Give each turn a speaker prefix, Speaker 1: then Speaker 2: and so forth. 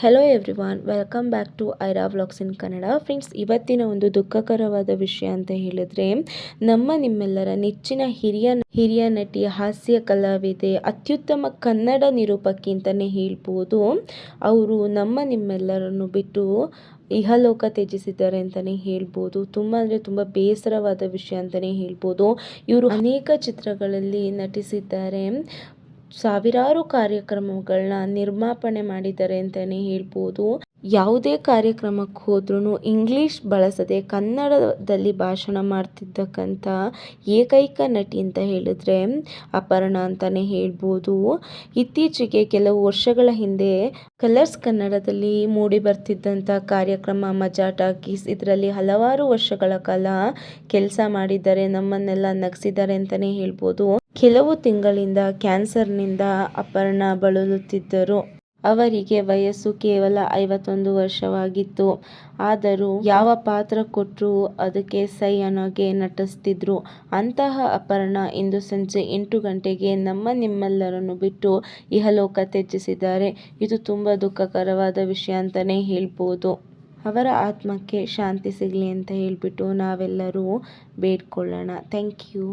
Speaker 1: Hello everyone welcome back to Aira vlogs in Kannada friends ಇವತ್ತಿನ ಒಂದು ದುಃಖಕರವಾದ ವಿಷಯ ಅಂತ ಹೇಳಿದ್ರೆ, ನಮ್ಮ ನಿಮ್ಮೆಲ್ಲರ ನೆಚ್ಚಿನ ಹಿರಿಯ ಹಿರಿಯ ನಟಿ, ಹಾಸ್ಯ ಕಲಾವಿದೆ, ಅತ್ಯುತ್ತಮ ಕನ್ನಡ ನಿರೂಪಕಿ ಅಂತಲೇ ಹೇಳ್ಬೋದು. ಅವರು ನಮ್ಮ ನಿಮ್ಮೆಲ್ಲರನ್ನು ಬಿಟ್ಟು ಇಹಲೋಕ ತ್ಯಜಿಸಿದ್ದಾರೆ ಅಂತಲೇ ಹೇಳ್ಬೋದು. ತುಂಬ ಅಂದರೆ ತುಂಬ ಬೇಸರವಾದ ವಿಷಯ ಅಂತಲೇ ಹೇಳ್ಬೋದು. ಇವರು ಅನೇಕ ಚಿತ್ರಗಳಲ್ಲಿ ನಟಿಸಿದ್ದಾರೆ. ಸಾವಿರಾರು ಕಾರ್ಯಕ್ರಮಗಳನ್ನ ನಿರ್ಮಾಪಣೆ ಮಾಡಿದ್ದಾರೆ ಅಂತಲೇ ಹೇಳ್ಬೋದು. ಯಾವುದೇ ಕಾರ್ಯಕ್ರಮಕ್ಕೆ ಹೋದ್ರೂ ಇಂಗ್ಲೀಷ್ ಬಳಸದೆ ಕನ್ನಡದಲ್ಲಿ ಭಾಷಣ ಮಾಡ್ತಿದ್ದಕ್ಕಂಥ ಏಕೈಕ ನಟಿ ಅಂತ ಹೇಳಿದ್ರೆ ಅಪರ್ಣ ಅಂತಲೇ ಹೇಳ್ಬೋದು. ಇತ್ತೀಚೆಗೆ ಕೆಲವು ವರ್ಷಗಳ ಹಿಂದೆ ಕಲರ್ಸ್ ಕನ್ನಡದಲ್ಲಿ ಮೂಡಿ ಬರ್ತಿದ್ದಂಥ ಕಾರ್ಯಕ್ರಮ ಮಜಾ ಟಾಕೀಸ್, ಇದರಲ್ಲಿ ಹಲವಾರು ವರ್ಷಗಳ ಕಾಲ ಕೆಲಸ ಮಾಡಿದ್ದಾರೆ, ನಮ್ಮನ್ನೆಲ್ಲ ನಗಿಸಿದ್ದಾರೆ ಅಂತಲೇ ಹೇಳ್ಬೋದು. ಕೆಲವು ತಿಂಗಳಿಂದ ಕ್ಯಾನ್ಸರ್ನಿಂದ ಅಪರ್ಣ ಬಳಲುತ್ತಿದ್ದರು. ಅವರಿಗೆ ವಯಸ್ಸು ಕೇವಲ ಐವತ್ತೊಂದು ವರ್ಷವಾಗಿತ್ತು. ಆದರೂ ಯಾವ ಪಾತ್ರ ಕೊಟ್ಟರೂ ಅದಕ್ಕೆ ಸೈ ಅನ್ನೋಗೆ ನಟಿಸ್ತಿದ್ರು. ಅಂತಹ ಅಪರ್ಣ ಇಂದು ಸಂಜೆ ಎಂಟು ಗಂಟೆಗೆ ನಮ್ಮ ನಿಮ್ಮೆಲ್ಲರನ್ನು ಬಿಟ್ಟು ಇಹಲೋಕ ತ್ಯಜಿಸಿದ್ದಾರೆ. ಇದು ತುಂಬ ದುಃಖಕರವಾದ ವಿಷಯ ಅಂತಲೇ ಹೇಳ್ಬೋದು. ಅವರ ಆತ್ಮಕ್ಕೆ ಶಾಂತಿ ಸಿಗಲಿ ಅಂತ ಹೇಳಿಬಿಟ್ಟು ನಾವೆಲ್ಲರೂ ಬೇಡ್ಕೊಳ್ಳೋಣ. Thank you.